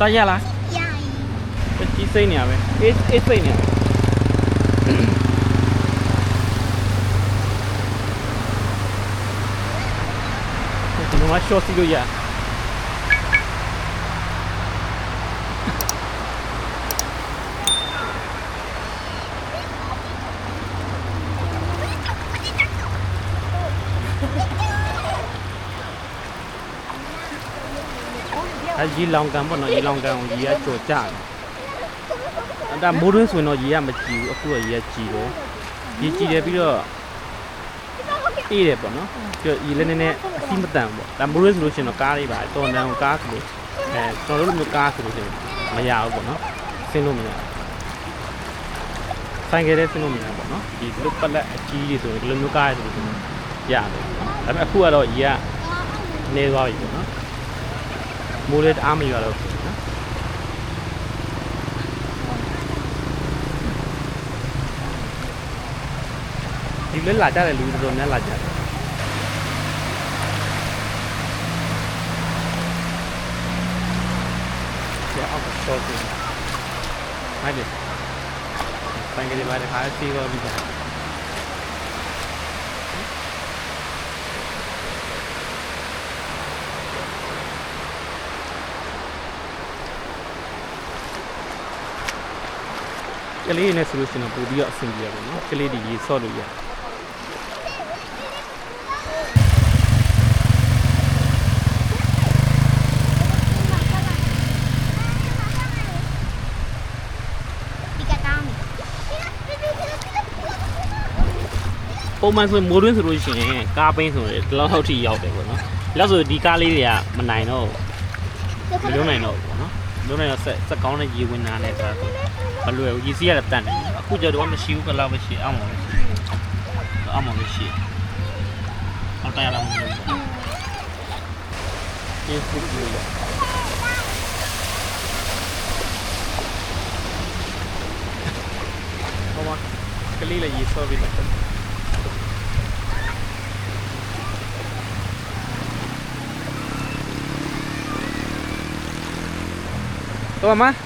တာရလား呀咦，ကြီးစိတ်နေရပဲအေးအေးစိတ်နေရဒီမှာ short စီလို့ရ အဲရေလောင်ကန်ပေါ့နော်ရေလောင်ကန်ကိုရေကကြော်ကြတယ်အဲဒါမိုးတွင်းဆိုရင်တော့ရေကမကြည်ဘူးအခုတော့ရေကကြည်တယ်ရေကြည်တယ်ပြီးတော့အေးတယ်ပေါ့နော်ပြီးတော့ရေလည်းနည်းနည်းအစီးမတန်ဘူးပေါ့ဒါမိုးတွင်းဆိုလို့ရှိရင်တော့ကားလေးပါတော်တန်ကိုကားဆိုလို့အဲကျွန်တော်တို့လိုမျိုးကားဆိုလို့ရှိရင်မရဘူးပေါ့နော်ဆင်းလို့မရဘူးဆိုင်ကယ်ထဲဆင်းလို့မရဘူးပေါ့နော်ဒီလိုပလက်အကြီးကြီးဆိုရင်ဒီလိုမျိုးကားရဆိုလို့ရှိရင်ရတယ်ဒါပေမဲ့အခုကတော့ရေကနေသွားပြီပေါ့နော် မိုးလည်းတအားမရွာတော့ဘူးနော်ဒီလည်းလာကြတယ်လူတော်တော်များလာကြတယ်ကျအောက်ဆော့တယ်ဟိုက်တယ်ဆိုင်ကလေးပါတဲ့ခါစီးတော့ပြီးတ ကလေးတွေနဲ့ဆိုလို့ရှိရင်ပို့ပြီးတော့အဆင်ပြေရပါတော့ကလေးတွေရေဆော့လို့ရတယ်ပုံမှန်ဆိုမိုးတွင်းဆိုလို့ရှိရင်ကားပင်းဆိုရင်ဒီလောက်လောက်ထိရောက်တယ်ပေါ့နော်။လက်ဆိုဒီကားလေးတွေကမနိုင်တော့ဘူး။မလုံးနိုင်တော့ဘူးပေါ့နော်။ လွတ်နိုင်တော့ဆက်ဆက်ကောင်းတဲ့ရေဝင်တာနဲ့ဒါဆိုမလွယ်ဘူး။ရေစီးရတဲ့တန်တယ်။အခုကျတော့မရှိဘူးကလောက်မရှိအောင်မလို့ရှိ။အောင်မလို့ရှိ။အောက်တိုင်းရလာမလို့။ဒီစစ်ကြီးရ။ဟောမကလေးလည်းရေဆော့ပြီးတော့ Toma más.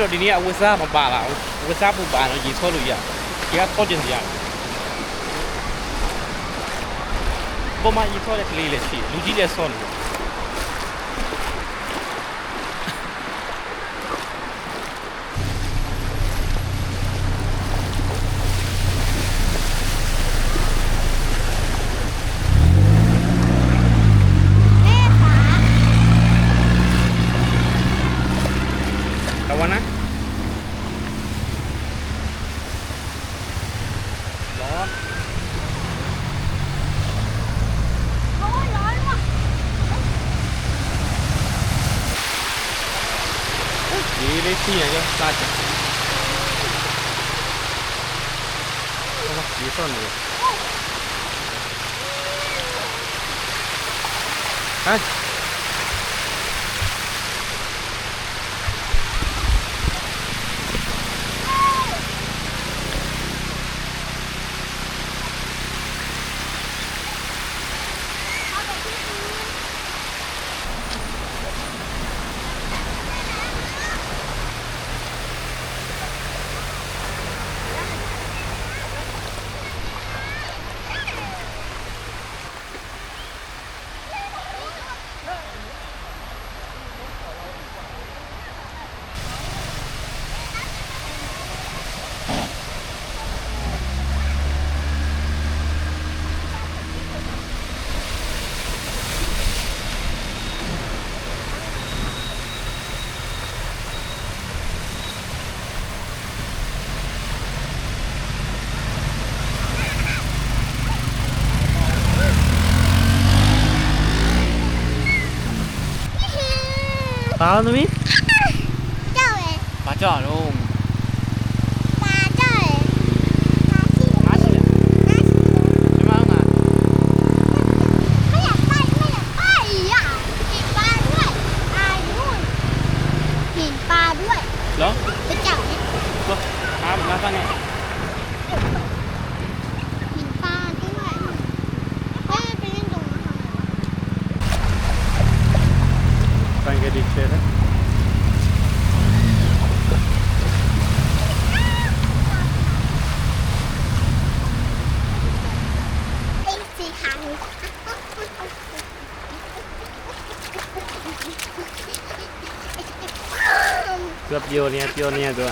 Pero ဒီနေ့အဝတ်စားမပါလာဘူး။ဝတ်စားဖို့ပါတော့ရေဆော့လို့ရ။ဒီကဆော့ကျင်စရာ။ပုံမှန်ရေဆော့တဲ့ကလေးလည်းရှိတယ်။လူကြီးလည်းဆော့နေတယ်။ ရေလေးစီးရရောစားကြ။ဟောရေဆော့နေတယ်။ ဟမ်ဘာသမီးကြောက်ရဲ့ဘာကြောက်တော့ သူကပြောနေပြောနေသူက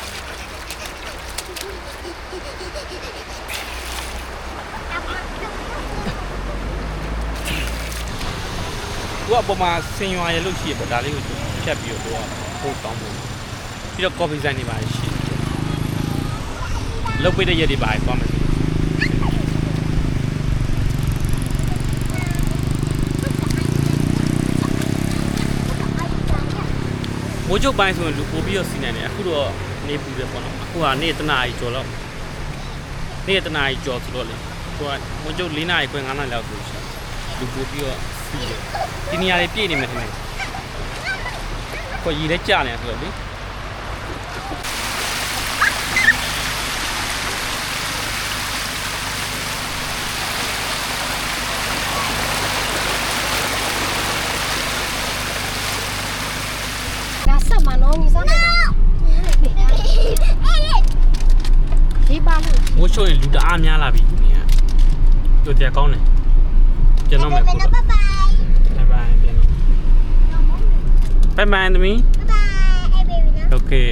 သူကအပေါ်မှာဆင်ရွာရလို့ရှိရပေါ့ဒါလေးကိုဖြတ်ပြီးတော့သူကပို့ကောင်းဖို့ပြီးတော့ coffee ဆိုင်တွေပါရှိတယ်လုတ်ပိတ်တဲ့ရက်တွေပါသွားမယ် မိုးချုပ်ပိုင်းဆိုရင်လူပို့ပြီးတော့စီးနိုင်တယ်အခုတော့နေပူတယ်ပေါ့နော်အခုကနေတနာကြီးကျော်တော့နေတနာကြီးကျော်ဆိုတော့လေသူကမိုးချုပ်၄နာရီခွဲ၅နာရီလောက်ဆိုရှင်လူပို့ပြီးတော့စီးတယ်ဒီနေရာတွေပြည့်နေမယ်ထင်တယ်ကိုရီလည်းကြာနေဆိုတော့လေ ဒါဆက်မှာနော်ညီစားမရေးပါလို့ မိုးရှို့ရင်လူတအားများလာပြီဒီနေ့ကတို့တရားကောင်းတယ်ပြန်တော့မယ်ခုတော့ bye bye ပြန်တော့ bye bye သမီး bye bye အေးဘေဘီနော် okay